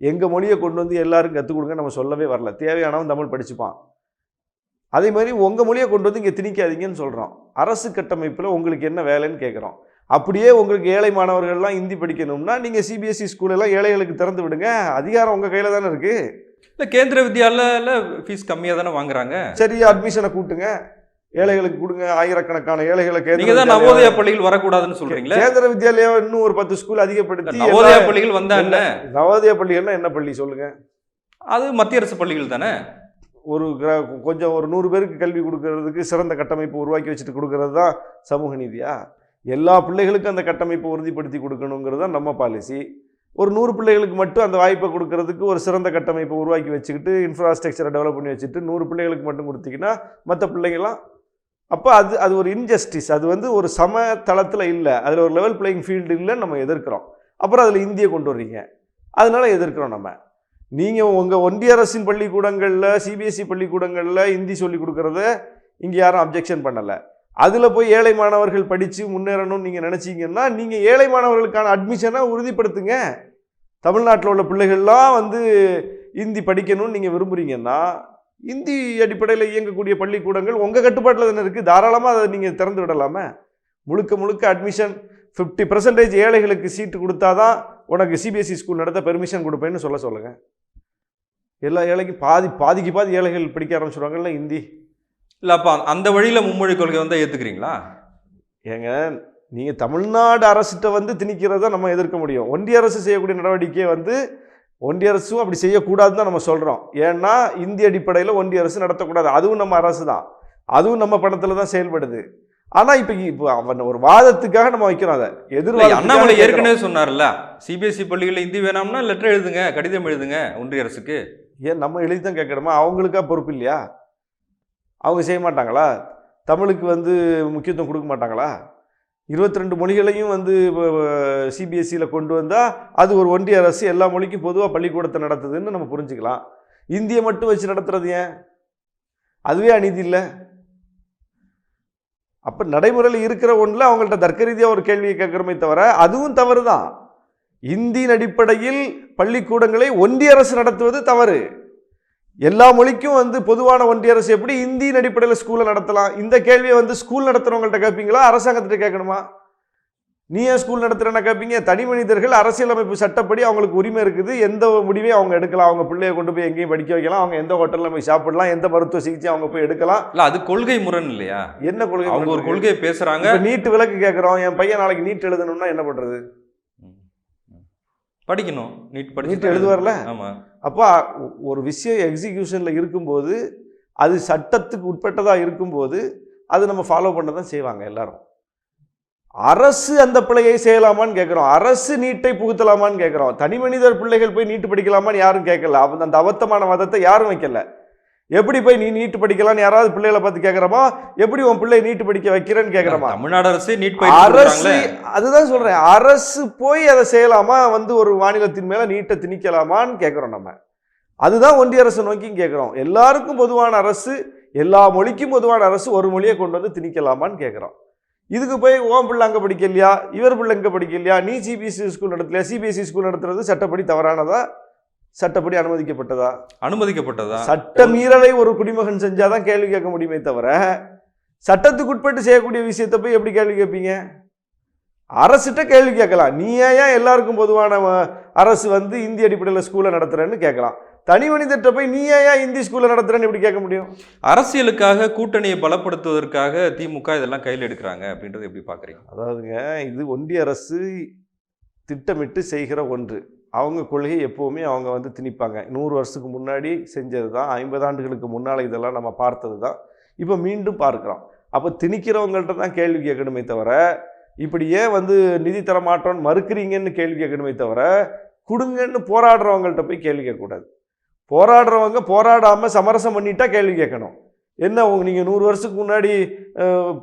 Speaker 2: எங்கள் மொழியை கொண்டு வந்து எல்லாரும் கற்றுக் கொடுங்க நம்ம சொல்லவே வரல. தேவையானவன் தமிழ் படிச்சுப்பான். அதே மாதிரி உங்கள் மொழியை கொண்டு வந்து இங்கே திணிக்காதீங்கன்னு சொல்கிறோம் அரசு கட்டமைப்பில் உங்களுக்கு என்ன வேலைன்னு கேட்குறோம் அப்படியே உங்களுக்கு ஏழை மாணவர்கள்லாம் ஹிந்தி படிக்கணும்னா நீங்கள் சிபிஎஸ்சி ஸ்கூலெல்லாம் ஏழைகளுக்கு திறந்து விடுங்க. அதிகாரம் உங்கள் கையில் தானே இருக்குது
Speaker 1: இல்ல கேந்திர வித்யாலயில ஃபீஸ் கம்மியா தானே வாங்குறாங்க?
Speaker 2: சரி அட்மிஷனை கூட்டுங்க. ஏழைகளுக்கு கொடுங்க. ஆயிரக்கணக்கான ஏழைகளை கேந்திர
Speaker 1: நீங்க தான் நவோதயா பள்ளிகள் வரக்கூடாதுன்னு சொல்றீங்களே?
Speaker 2: கேந்திர வித்யாலயா இன்னும் ஒரு பத்து ஸ்கூல் அதிகப்படுத்தி
Speaker 1: நவோதயா பள்ளிகள் வந்தா என்ன?
Speaker 2: நவோதயா பள்ளிகள்னா என்ன பள்ளி சொல்லுங்க?
Speaker 1: அது மத்திய அரசு பள்ளிகள் தானே?
Speaker 2: ஒரு கொஞ்சம் ஒரு நூறு பேருக்கு கல்வி கொடுக்கறதுக்கு சிறந்த கட்டமைப்பு உருவாக்கி வச்சுட்டு கொடுக்கறது தான் சமூக நீதியா? எல்லா பிள்ளைகளுக்கும் அந்த கட்டமைப்பை உறுதிப்படுத்தி கொடுக்கணுங்கிறது தான் நம்ம பாலிசி ஒரு நூறு பிள்ளைகளுக்கு மட்டும் அந்த வாய்ப்பை கொடுக்கறதுக்கு ஒரு சிறந்த கட்டமைப்பை உருவாக்கி வச்சுக்கிட்டு இன்ஃப்ராஸ்ட்ரக்சரை டெவலப் பண்ணி வச்சுட்டு நூறு பிள்ளைகளுக்கு மட்டும் கொடுத்தீங்கன்னா மற்ற பிள்ளைங்களாம் அப்போ அது அது ஒரு இன்ஜஸ்டிஸ் அது வந்து ஒரு சம தளத்தில் இல்லை. அதில் ஒரு லெவல் பிளேயிங் ஃபீல்டு இல்லைன்னு நம்ம எதிர்க்கிறோம். அப்புறம் அதில் இந்தியை கொண்டு வர்றீங்க. அதனால் எதிர்க்கிறோம் நம்ம. நீங்கள் உங்கள் ஒன்றிய அரசின் பள்ளிக்கூடங்களில் சிபிஎஸ்சி பள்ளிக்கூடங்களில் இந்தி சொல்லி கொடுக்குறத இங்கே யாரும் அப்ஜெக்ஷன் பண்ணலை. அதில் போய் ஏழை மாணவர்கள் படித்து முன்னேறணும்னு நீங்கள் நினச்சிங்கன்னா நீங்கள் ஏழை மாணவர்களுக்கான அட்மிஷனை உறுதிப்படுத்துங்க. தமிழ்நாட்டில் உள்ள பிள்ளைகள்லாம் வந்து இந்தி படிக்கணும்னு நீங்கள் விரும்புகிறீங்கன்னா இந்தி அடிப்படையில் இயங்கக்கூடிய பள்ளிக்கூடங்கள் உங்கள் கட்டுப்பாட்டில் தானே இருக்குது தாராளமாக அதை நீங்கள் திறந்து விடலாமே. முழுக்க முழுக்க அட்மிஷன் ஃபிஃப்டி பர்சன்டேஜ் ஏழைகளுக்கு சீட்டு கொடுத்தாதான் உனக்கு சிபிஎஸ்சி ஸ்கூல் நடத்த பெர்மிஷன் கொடுப்பேன்னு சொல்ல சொல்லுங்கள் எல்லா ஏழைக்கும் பாதி பாதிக்கு பாதி ஏழைகள் படிக்க ஆரம்பிச்சிடுவாங்கல்ல இந்தி.
Speaker 1: இல்லை அப்போ அந்த வழியில் மும்மொழி கொள்கை வந்தால் ஏற்றுக்கிறீங்களா
Speaker 2: ஏங்க நீங்கள் தமிழ்நாடு அரசிட்ட வந்து திணிக்கிறத நம்ம எதிர்க்க முடியும். ஒன்றிய அரசு செய்யக்கூடிய நடவடிக்கையை வந்து ஒன்றிய அரசும் அப்படி செய்யக்கூடாதுன்னு தான் நம்ம சொல்கிறோம் ஏன்னா இந்திய அடிப்படையில் ஒன்றிய அரசு நடத்தக்கூடாது. அதுவும் நம்ம அரசு தான். அதுவும் நம்ம பணத்தில் தான் செயல்படுது. ஆனால் இப்போ இப்போ அவன் ஒரு வாதத்துக்காக நம்ம வைக்கிறோம் அதை. எதிர்வாதத்துக்காக
Speaker 1: அண்ணாமலை. ஏற்கனவே சொன்னார்ல சிபிஎஸ்சி பள்ளிகளில் ஹிந்தி வேணாம்னா லெட்டர் எழுதுங்க கடிதம் எழுதுங்க ஒன்றிய அரசுக்கு.
Speaker 2: ஏன் நம்ம எழுதி தான் கேட்கணுமா அவங்களுக்கா பொறுப்பு இல்லையா? அவங்க செய்ய மாட்டாங்களா? தமிழுக்கு வந்து முக்கியத்துவம் கொடுக்க மாட்டாங்களா? இருபத்தி ரெண்டு மொழிகளையும் வந்து சிபிஎஸ்சியில் கொண்டு வந்தால் அது ஒரு ஒன்றிய அரசு எல்லா மொழிக்கும் பொதுவாக பள்ளிக்கூடத்தை நடத்துதுன்னு நம்ம புரிஞ்சுக்கலாம். இந்தியை மட்டும் வச்சு நடத்துறது ஏன்? அதுவே அநீதி இல்லை. அப்போ நடைமுறையில் இருக்கிற ஒன்றில் அவங்கள்ட்ட தர்க்க ரீதியாக ஒரு கேள்வியை கேட்குறமே தவிர அதுவும் தவறு தான் இந்தியின் அடிப்படையில் பள்ளிக்கூடங்களை ஒன்றிய அரசு நடத்துவது தவறு. எல்லா மொழிக்கும் வந்து பொதுவான ஒன்றிய அரசு எப்படி இந்தியின் அடிப்படையில் ஸ்கூலை நடத்தலாம்? இந்த கேள்வியை வந்து ஸ்கூல் நடத்துறவங்கள்ட்ட கேட்பீங்களா? அரசாங்கத்திட்ட கேட்கணுமா? நீ ஏன் ஸ்கூல் நடத்துறேன்னா கேட்பீங்க? தனி மனிதர்கள் அரசியலமைப்பு சட்டப்படி அவங்களுக்கு உரிமை இருக்குது. எந்த முடிவையும் அவங்க எடுக்கலாம்? அவங்க பிள்ளைய கொண்டு போய் எங்கேயும் படிக்க வைக்கலாம். அவங்க எந்த ஹோட்டலில் போய் சாப்பிடலாம்? எந்த மருத்துவ சிகிச்சை அவங்க போய் எடுக்கலாம்?
Speaker 1: இல்லை அது கொள்கை முரண் இல்லையா?
Speaker 2: என்ன கொள்கை
Speaker 1: அவங்க ஒரு? கொள்கையை பேசுறாங்க.
Speaker 2: இப்ப நீட் விலக்கு கேட்குறோம். என் பையன் நாளைக்கு நீட் எழுதணும்னா என்ன பண்ணுறது
Speaker 1: படிக்கணும். நீட் படிச்சு
Speaker 2: நீட் எழுதுவார்ல?
Speaker 1: ஆமா.
Speaker 2: அப்போ ஒரு விஷயம் எக்ஸிக்யூஷனில் இருக்கும்போது அது சட்டத்துக்கு உட்பட்டதாக இருக்கும்போது அது நம்ம ஃபாலோ பண்ண தான் செய்வாங்க எல்லாரும். அரசு அந்த பிள்ளையை செய்யலாமான்னு கேட்குறோம். அரசு நீட்டை புகுத்தலாமான்னு கேட்குறோம். தனி மனிதர் பிள்ளைகள் போய் நீட்டு படிக்கலாமான்னு யாரும் கேட்கல. அவன் அந்த அபத்தமான மதத்தை யாரும் வைக்கல. எப்படி போய் நீ நீட்டு படிக்கலாம்னு யாராவது பிள்ளைகளை பார்த்து கேட்குறோமா எப்படி உன் பிள்ளை நீட்டு படிக்க வைக்கிறேன்னு கேட்குறோமா
Speaker 1: தமிழ்நாடு அரசே நீட்
Speaker 2: அரசு. அதுதான் சொல்றேன். அரசு போய் அதை செய்யலாமா? வந்து ஒரு மாநிலத்தின் மேல நீட்டை திணிக்கலாமான்னு கேட்குறோம் நம்ம. அதுதான் ஒன்றிய அரசு நோக்கியும் கேட்குறோம் எல்லாருக்கும் பொதுவான அரசு எல்லா மொழிக்கும் பொதுவான அரசு ஒரு மொழியை கொண்டு வந்து திணிக்கலாமான்னு கேட்குறோம் இதுக்கு போய் ஓம் பிள்ளை அங்கே படிக்கலையா? இவர் பிள்ளை இங்கே படிக்கலையா? நீ சிபிஎஸ்சி ஸ்கூல் நடத்தலையா சிபிஎஸ்சி ஸ்கூல் நடத்துறது சட்டப்படி தவறானதா? சட்டப்படி அனுமதிக்கப்பட்டதா?
Speaker 1: அனுமதிக்கப்பட்டதா?
Speaker 2: சட்ட மீறலை ஒரு குடிமகன் செஞ்சாதான் கேள்வி கேட்க முடியுமே தவிர சட்டத்துக்கு உட்பட்டு செய்யக்கூடிய விஷயத்தை போய் எப்படி கேள்வி கேட்பீங்க? அரசிட்ட கேள்வி கேட்கலாம். நீ ஏன் எல்லாருக்கும் பொதுவான அரசு வந்து இந்திய அடிப்படையில் ஸ்கூலை நடத்துறேன்னு கேட்கலாம். தனி மனிதர்கிட்ட போய் நீ ஏன் இந்தி ஸ்கூலை நடத்துறேன்னு எப்படி கேட்க முடியும்?
Speaker 1: அரசியலுக்காக கூட்டணியை பலப்படுத்துவதற்காக திமுக இதெல்லாம் கையில் எடுக்கிறாங்க அப்படின்றது எப்படி பாக்குறீங்க
Speaker 2: அதாவதுங்க இது ஒன்றிய அரசு திட்டமிட்டு செய்கிற ஒன்று. அவங்க கொள்கை எப்போவுமே அவங்க வந்து திணிப்பாங்க. நூறு வருஷத்துக்கு முன்னாடி செஞ்சது தான் ஐம்பது ஆண்டுகளுக்கு முன்னால் இதெல்லாம் நம்ம பார்த்தது தான் இப்போ மீண்டும் பார்க்குறோம். அப்போ திணிக்கிறவங்கள்ட்ட தான் கேள்வி கேட்கணுமே தவிர இப்படி ஏன் வந்து நிதி தர மாட்டோம்னு மறுக்கிறீங்கன்னு கேள்வி கேட்கணுமே தவிர கொடுங்கன்னு போராடுறவங்கள்ட்ட போய் கேள்வி கேட்கக்கூடாது. போராடுறவங்க போராடாமல் சமரசம் பண்ணிட்டா கேள்வி கேட்கணும். என்ன உங்க நீங்கள் நூறு வருஷத்துக்கு முன்னாடி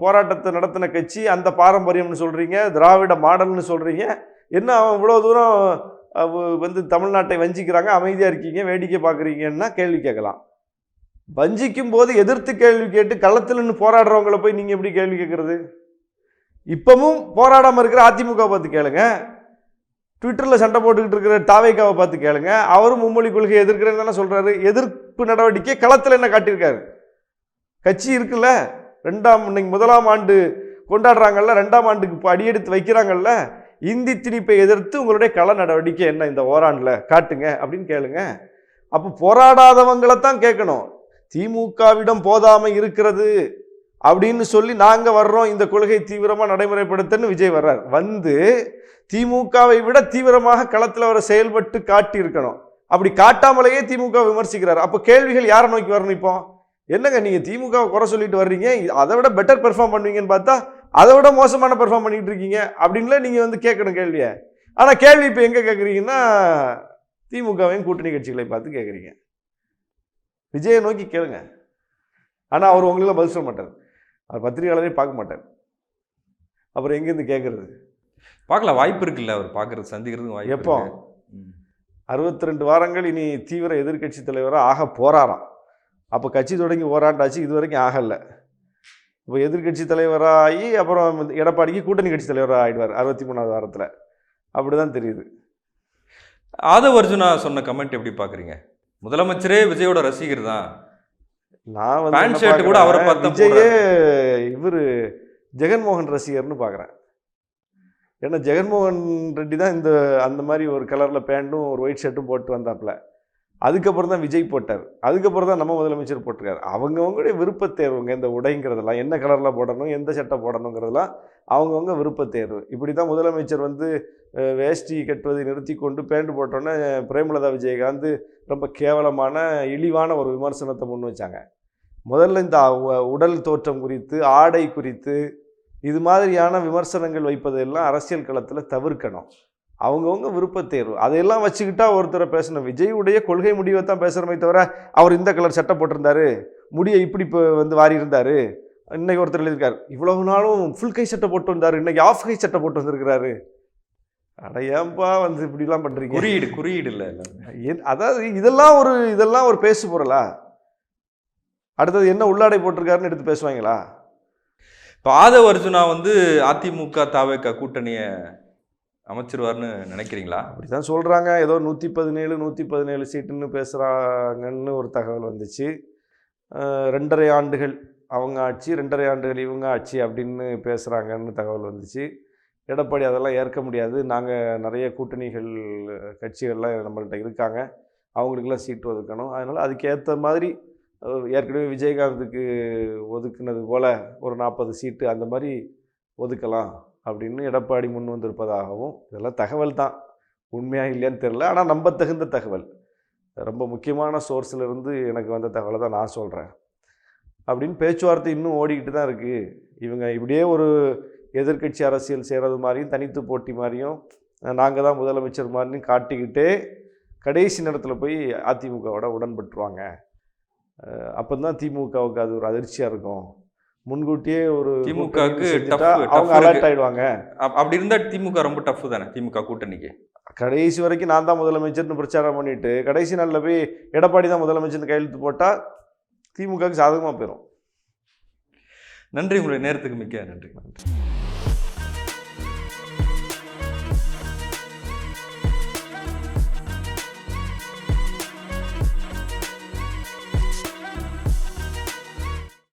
Speaker 2: போராட்டத்தை நடத்தின கட்சி அந்த பாரம்பரியம்னு சொல்கிறீங்க திராவிட மாடல்னு சொல்கிறீங்க என்ன அவன் இவ்வளோ தூரம் வந்து தமிழ்நாட்டை வஞ்சிக்கிறாங்க அமைதியாக இருக்கீங்க வேடிக்கை பார்க்குறீங்கன்னா கேள்வி கேட்கலாம். வஞ்சிக்கும் போது எதிர்த்து கேள்வி கேட்டு களத்தில் நின்று போராடுறவங்கள போய் நீங்கள் எப்படி கேள்வி கேட்குறது? இப்போவும் போராடாமல் இருக்கிற அதிமுக பார்த்து கேளுங்க. ட்விட்டரில் சண்டை போட்டுக்கிட்டு இருக்கிற தாவைக்காவை பார்த்து கேளுங்க. அவரும் மும்மொழி கொள்கையை எதிர்க்கிறேன்னு தானே சொல்கிறாரு எதிர்ப்பு நடவடிக்கை களத்தில் என்ன காட்டியிருக்காரு? கட்சி இருக்குல்ல. ரெண்டாம் இன்னைக்கு முதலாம் ஆண்டு கொண்டாடுறாங்கல்ல ரெண்டாம் ஆண்டுக்கு இப்போ அடியெடுத்து வைக்கிறாங்கல்ல. இந்தி திணிப்பை எதிர்த்து உங்களுடைய கள நடவடிக்கை என்ன இந்த ஓராண்டில்? காட்டுங்க அப்படின்னு கேளுங்க. அப்போ போராடாதவங்களை தான் கேட்கணும். திமுகவிடம் போதாமை இருக்கிறது அப்படின்னு சொல்லி நாங்கள் வர்றோம் இந்த கொள்கை தீவிரமாக நடைமுறைப்படுத்தன்னு விஜய் வர்றார். வந்து திமுகவை விட தீவிரமாக களத்தில் வர செயல்பட்டு காட்டியிருக்கணும். அப்படி காட்டாமலேயே திமுக விமர்சிக்கிறார். அப்போ கேள்விகள் யாரை நோக்கி வரணும் இப்போ? என்னங்க நீங்கள் திமுக குறை சொல்லிட்டு வர்றீங்க? அதை விட பெட்டர் பெர்ஃபார்ம் பண்ணுவீங்கன்னு பார்த்தா அதை விட மோசமான பெர்ஃபார்ம் பண்ணிட்டு இருக்கீங்க அப்படின்ல நீங்கள் வந்து கேட்கணும் கேள்வியை. ஆனால் கேள்வி இப்போ எங்கே கேட்குறீங்கன்னா திமுகவையும் கூட்டணி கட்சிகளை பார்த்து கேட்குறீங்க விஜயை நோக்கி கேளுங்க. ஆனால் அவர் உங்களெல்லாம் பதில் சொல்ல மாட்டார். அவர் பத்திரிகையாளரே பார்க்க மாட்டார். அப்புறம் எங்கேருந்து கேட்குறது
Speaker 1: பார்க்கலாம். வாய்ப்பு இருக்குல்ல. அவர் பார்க்கறது சந்திக்கிறதுக்கு வாய்ப்பு
Speaker 2: எப்போ. அறுபத்தி ரெண்டு வாரங்கள் இனி தீவிர எதிர்க்கட்சி தலைவராக ஆக போறாராம். அப்போ கட்சி தொடங்கி ஓராண்டாச்சு இது வரைக்கும் ஆகலை. இப்போ எதிர்க்கட்சி தலைவராகி அப்புறம் எடப்பாடிக்கு கூட்டணி கட்சி தலைவராக ஆயிடுவார் அறுபத்தி மூணாவது வாரத்தில். அப்படி தான் தெரியுது.
Speaker 1: ஆதவ் அர்ஜுனா சொன்ன கமெண்ட் எப்படி பாக்குறீங்க? முதலமைச்சரே விஜயோட ரசிகர் தான்.
Speaker 2: நான் வந்து
Speaker 1: கூட அவரை பார்த்து
Speaker 2: விஜயே இவர் ஜெகன்மோகன் ரசிகர்னு பார்க்குறேன் ஏன்னா ஜெகன்மோகன் ரெட்டி தான் இந்த அந்த மாதிரி ஒரு கலரில் பேண்ட்டும் ஒரு ஒயிட் ஷர்ட்டும் போட்டு வந்தாப்புல. அதுக்கப்புறம் தான் விஜய் போட்டார். அதுக்கப்புறம் தான் நம்ம முதலமைச்சர் போட்டிருக்காரு. அவங்கவுங்களுடைய விருப்ப தேர்வுங்க இந்த உடைங்கிறதெல்லாம் என்ன கலரில் போடணும் எந்த சட்டை போடணுங்கிறதெல்லாம் அவங்கவுங்க விருப்பத்தேர்வு இப்படி தான் முதலமைச்சர் வந்து வேஷ்டி கட்டுவதை நிறுத்தி கொண்டு பேண்ட் போட்டோன்னே பிரேமலதா விஜயகாந்த் ரொம்ப கேவலமான இழிவான ஒரு விமர்சனத்தை முன் வச்சாங்க. முதல்ல இந்த உடல் தோற்றம் குறித்து ஆடை குறித்து இது மாதிரியான விமர்சனங்கள் வைப்பதெல்லாம் அரசியல் களத்தில் தவிர்க்கணும். அவங்கவுங்க விருப்பத் தேர்வு. அதையெல்லாம் வச்சுக்கிட்டா ஒருத்தரை பேசணும் விஜயுடைய கொள்கை முடிவை தான் பேசுகிறமே தவிர அவர் இந்த கலர் சட்டை போட்டிருந்தாரு முடியை இப்படி இப்போ வந்து வாரி இருந்தாரு இன்னைக்கு ஒருத்தர் எழுதியிருக்காரு. இவ்வளவு நாளும் ஃபுல் கை சட்டை போட்டு வந்தாரு இன்னைக்கு ஆஃப் கை சட்டை போட்டு வந்திருக்கிறாரு. அட ஏன்பா வந்து இப்படிலாம் பண்ணுறீங்க
Speaker 1: குறியீடு குறியீடு இல்லை
Speaker 2: அதாவது இதெல்லாம் ஒரு இதெல்லாம் ஒரு பேசு பொருளா? அடுத்தது என்ன உள்ளாடை போட்டிருக்காருன்னு எடுத்து பேசுவாங்களா?
Speaker 1: இப்போ ஆதவ அர்ஜுனா வந்து அதிமுக தாவேக கூட்டணியை அமைச்சிருவார்னு நினைக்கிறீங்களா?
Speaker 2: அப்படி தான் சொல்கிறாங்க ஏதோ நூற்றி பதினேழு நூற்றி பதினேழு சீட்டுன்னு பேசுகிறாங்கன்னு ஒரு தகவல் வந்துச்சு. ரெண்டரை ஆண்டுகள் அவங்க ஆட்சி ரெண்டரை ஆண்டுகள் இவங்க ஆட்சி அப்படின்னு பேசுகிறாங்கன்னு தகவல் வந்துச்சு. எடப்பாடி அதெல்லாம் ஏற்க முடியாது. நாங்கள் நிறைய கூட்டணிகள் கட்சிகள்லாம் நம்மள்கிட்ட இருக்காங்க. அவங்களுக்கெல்லாம் சீட்டு ஒதுக்கணும். அதனால் அதுக்கேற்ற மாதிரி ஏற்கனவே விஜயகாந்துக்கு ஒதுக்குனது போல் ஒரு நாற்பது சீட்டு அந்த மாதிரி ஒதுக்கலாம். அப்படின்னு எடப்பாடி முன் வந்திருப்பதாகவும் இதெல்லாம் தகவல் தான். உண்மையாக இல்லையான்னு தெரில ஆனால் நம்பத்தகுந்த தகவல். ரொம்ப முக்கியமான sourceல இருந்து எனக்கு வந்த தகவலை தான் நான் சொல்கிறேன் அப்படின்னு பேச்சுவார்த்தை இன்னும் ஓடிக்கிட்டு தான் இருக்குது இவங்க இப்படியே ஒரு எதிர்க்கட்சி அரசியல் செய்கிறது மாதிரியும் தனித்து போட்டி மாதிரியும் நாங்கள் தான் முதலமைச்சர் மாதிரியும் காட்டிக்கிட்டே கடைசி நேரத்தில் போய் அதிமுகவோட உடன்பட்டுருவாங்க. அப்போ தான் திமுகவுக்கு அது ஒரு அதிர்ச்சியாக இருக்கும். முன்கூட்டியே ஒரு
Speaker 1: திமுகவுக்கு
Speaker 2: அவங்க. அலர்ட் ஆயிடுவாங்க.
Speaker 1: அப்- அப்படி இருந்தா திமுக ரொம்ப டஃப் தானே திமுக கூட்டணிக்கு?
Speaker 2: கடைசி வரைக்கும் நான் தான் முதலமைச்சர்னு பிரச்சாரம் பண்ணிட்டு கடைசி நாளில் போய் எடப்பாடி தான் முதலமைச்சர்னு கையெழுத்து போட்டால் திமுகவுக்கு சாதகமாக போயிடும்
Speaker 1: நன்றி உங்களுடைய நேரத்துக்கு மிக்க நன்றி.